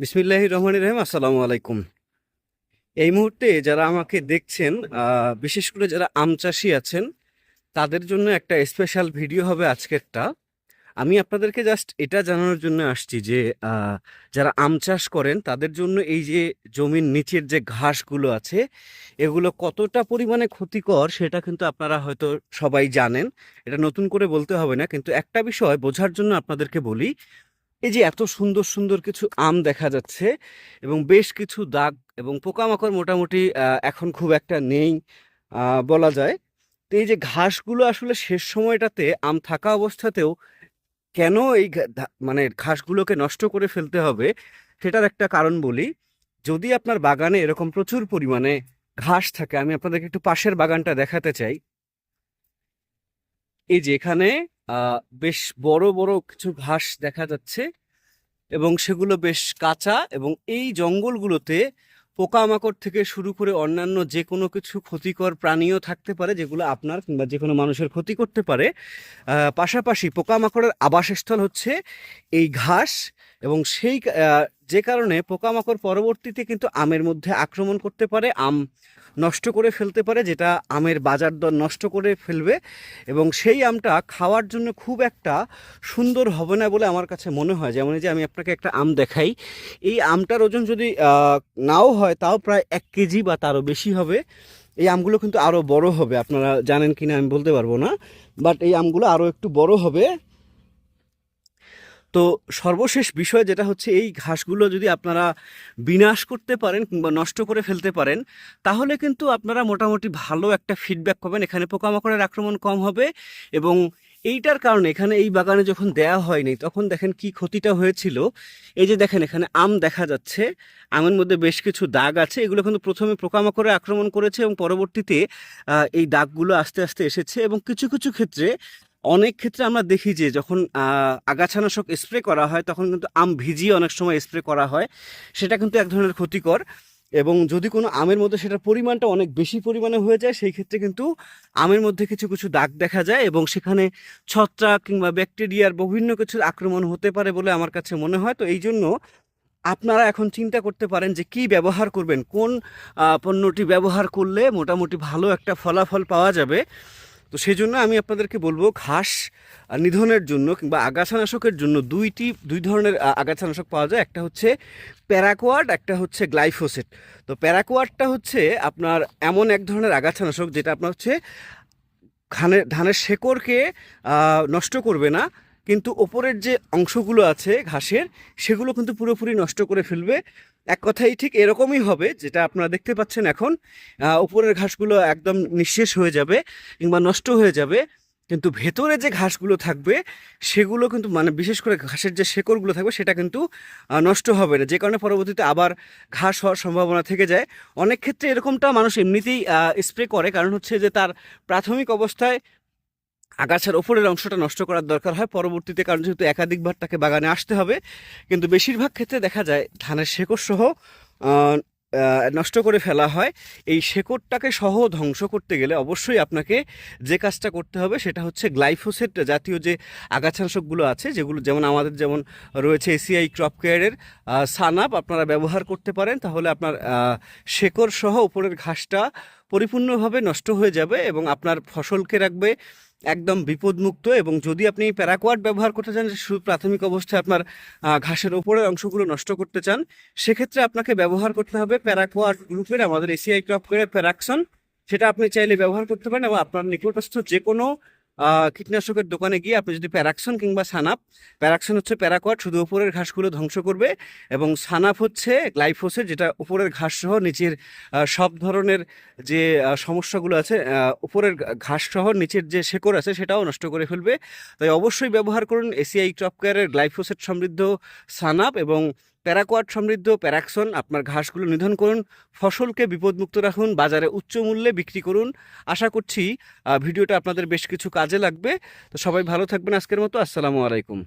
বিসমিল্লাহ রহমান রহিম, আসসালামু আলাইকুম। এই মুহূর্তে যারা আমাকে দেখছেন বিশেষ করে যারা আম চাষি আছেন, তাদের জন্য একটা স্পেশাল ভিডিও হবে আজকেরটা। আমি আপনাদেরকে জাস্ট এটা জানানোর জন্য আসছি যে যারা আম চাষ করেন, তাদের জন্য এই যে জমির নিচের যে ঘাসগুলো আছে, এগুলো কতটা পরিমাণে ক্ষতিকর সেটা কিন্তু আপনারা হয়তো সবাই জানেন। এটা নতুন করে বলতে হবে না, কিন্তু একটা বিষয় বোঝার জন্য আপনাদেরকে বলি এই যে এত সুন্দর সুন্দর কিছু আম দেখা যাচ্ছে এবং বেশ কিছু দাগ এবং পোকামাকড় মোটামুটি এখন খুব একটা নেই বলা যায়। তো এই যে ঘাসগুলো আসলে শেষ সময়টাতে আম থাকা অবস্থাতেও কেন এই মানে ঘাসগুলোকে নষ্ট করে ফেলতে হবে সেটার একটা কারণ বলি। যদি আপনার বাগানে এরকম প্রচুর পরিমাণে ঘাস থাকে, আমি আপনাদেরকে একটু পাশের বাগানটা দেখাতে চাই। এই যে এখানে বেশ বড় বড় কিছু ঘাস দেখা যাচ্ছে এবং সেগুলো বেশ কাঁচা এবং এই জঙ্গলগুলোতে পোকামাকড় থেকে শুরু করে অন্যান্য যে কোনো কিছু ক্ষতিকর প্রাণীও থাকতে পারে, যেগুলো আপনার কিংবা যে কোনো মানুষের ক্ষতি করতে পারে। পাশাপাশি পোকামাকড়ের আবাসস্থল হচ্ছে এই ঘাস এবং সেই যে কারণে পোকামাকড় পরবর্তীতে কিন্তু আমের মধ্যে আক্রমণ করতে পারে। আম নষ্ট করে ফেলতে পারে, যেটা আমের বাজার দর নষ্ট করে ফেলবে এবং সেই আমটা খাওয়ার জন্য খুব একটা সুন্দর হবে না বলে আমার কাছে মনে হয়। যেমন যে আমি আপনাকে একটা আম দেখাই, এই আমটার ওজন যদি নাও হয় তাও প্রায় এক কেজি বা তারও বেশি হবে। এই আমগুলো কিন্তু আরও বড় হবে, আপনারা জানেন কি না আমি বলতে পারব না বাট এই আমগুলো আরও একটু বড় হবে। তো সর্বশেষ বিষয় যেটা হচ্ছে, এই ঘাসগুলো যদি আপনারা বিনাশ করতে পারেন কিংবা নষ্ট করে ফেলতে পারেন, তাহলে কিন্তু আপনারা মোটামুটি ভালো একটা ফিডব্যাক পাবেন। এখানে পোকামাকড়ের আক্রমণ কম হবে এবং এইটার কারণে এখানে এই বাগানে যখন দেয়া হয়নি, তখন দেখেন কি ক্ষতিটা হয়েছিল। এই যে দেখেন, এখানে আম দেখা যাচ্ছে, আমের মধ্যে বেশ কিছু দাগ আছে। এগুলো কিন্তু প্রথমে পোকামাকড়ে আক্রমণ করেছে এবং পরবর্তীতে এই দাগগুলো আস্তে আস্তে এসেছে এবং কিছু কিছু ক্ষেত্রে অনেক ক্ষেত্রে আমরা দেখি যে যখন আগাছানাশক স্প্রে করা হয়, তখন কিন্তু আম ভিজিয়ে অনেক সময় স্প্রে করা হয়। সেটা কিন্তু এক ধরনের ক্ষতিকর এবং যদি কোনো আমের মধ্যে সেটার পরিমাণটা অনেক বেশি পরিমাণে হয়ে যায়, সেই ক্ষেত্রে কিন্তু আমের মধ্যে কিছু কিছু দাগ দেখা যায় এবং সেখানে ছত্রাক কিংবা ব্যাকটেরিয়ার বিভিন্ন কিছুর আক্রমণ হতে পারে বলে আমার কাছে মনে হয়। তো এই জন্য আপনারা এখন চিন্তা করতে পারেন যে কি ব্যবহার করবেন, কোন পণ্যটি ব্যবহার করলে মোটামুটি ভালো একটা ফলাফল পাওয়া যাবে। তো সেই জন্য আমি আপনাদেরকে বলব, ঘাস নিধনের জন্য কিংবা আগাছানাশকের জন্য দুইটি, দুই ধরনের আগাছানাশক পাওয়া যায়। একটা হচ্ছে প্যারাকোয়াড একটা হচ্ছে গ্লাইফোসেট। তো প্যারাকোয়াডটা হচ্ছে আপনার এমন এক ধরনের আগাছানাশক যেটা আপনার হচ্ছে ধানের ধানের শেকড়কে নষ্ট করবে না কিন্তু ওপরের যে অংশগুলো আছে ঘাসের, সেগুলো কিন্তু পুরোপুরি নষ্ট করে ফেলবে। এক কথাই ঠিক এরকমই হবে, যেটা আপনারা দেখতে পাচ্ছেন এখন উপরের ঘাসগুলো একদম নিঃশেষ হয়ে যাবে কিংবা নষ্ট হয়ে যাবে। কিন্তু ভেতরে যে ঘাসগুলো থাকবে, সেগুলো কিন্তু মানে বিশেষ করে ঘাসের যে শেকড়গুলো থাকবে, সেটা কিন্তু নষ্ট হবে না। যে কারণে পরবর্তীতে আবার ঘাস হওয়ার সম্ভাবনা থেকে যায়। অনেক ক্ষেত্রে এরকমটা মানুষ এমনিতেই স্প্রে করে। কারণ হচ্ছে যে তার প্রাথমিক অবস্থায় আগাছার ওপরের অংশটা নষ্ট করার দরকার হয়। পরবর্তীতে কারণ যেহেতু একাধিকবার তাকে বাগানে আসতে হবে, কিন্তু বেশিরভাগ ক্ষেত্রে দেখা যায় ধানের শেকড় সহ নষ্ট করে ফেলা হয়। এই শেকড়টাকে সহ ধ্বংস করতে গেলে অবশ্যই আপনাকে যে কাজটা করতে হবে সেটা হচ্ছে গ্লাইফোসেট জাতীয় যে আগাছানাশকগুলো আছে, যেগুলো যেমন আমাদের যেমন রয়েছে এসিআই ক্রপ কেয়ারের সানাপ আপনারা ব্যবহার করতে পারেন। তাহলে আপনার শেকড় সহ উপরের ঘাসটা পরিপূর্ণভাবে নষ্ট হয়ে যাবে এবং আপনার ফসলকে রাখবে। একদম বিপদমুক্ত এবং যদি আপনি প্যারাকোয়াড ব্যবহার করতে চান শুধু প্রাথমিক অবস্থায় আপনার ঘাসের ওপরের অংশগুলো নষ্ট করতে চান, সেক্ষেত্রে আপনাকে ব্যবহার করতে হবে প্যারাকোয়াড গ্রুপের, আমাদের এসিআই ক্রপ করে প্যারাকশন। সেটা আপনি চাইলে ব্যবহার করতে পারেন এবং আপনার নিকটস্থ যে কোনো কীটনাশকের দোকানে গিয়ে আপনি যদি প্যারাকশন কিংবা সানাপ প্যারাকশন হচ্ছে প্যারাকোয়াড শুধু উপরের ঘাসগুলো ধ্বংস করবে এবং সানাপ হচ্ছে গ্লাইফোসেট যেটা উপরের ঘাস সহ নিচের সব ধরনের যে সমস্যাগুলো আছে উপরের ঘাস সহ নিচের যে শেকড় আছে সেটাও নষ্ট করে ফেলবে। তাই অবশ্যই ব্যবহার করুন এসিআই ক্রপ কেয়ারের গ্লাইফোসেট সমৃদ্ধ সানাপ এবং প্যারাকোয়াড সমৃদ্ধ প্যারাকশন আপনার ঘাসগুলো নিধন করুন, ফসলকে বিপদমুক্ত রাখুন, বাজারে উচ্চ মূল্যে বিক্রি করুন। আশা করছি ভিডিওটা আপনাদের বেশ কিছু কাজে লাগবে। তো সবাই ভালো থাকবেন আজকের মতো, আসসালামু আলাইকুম।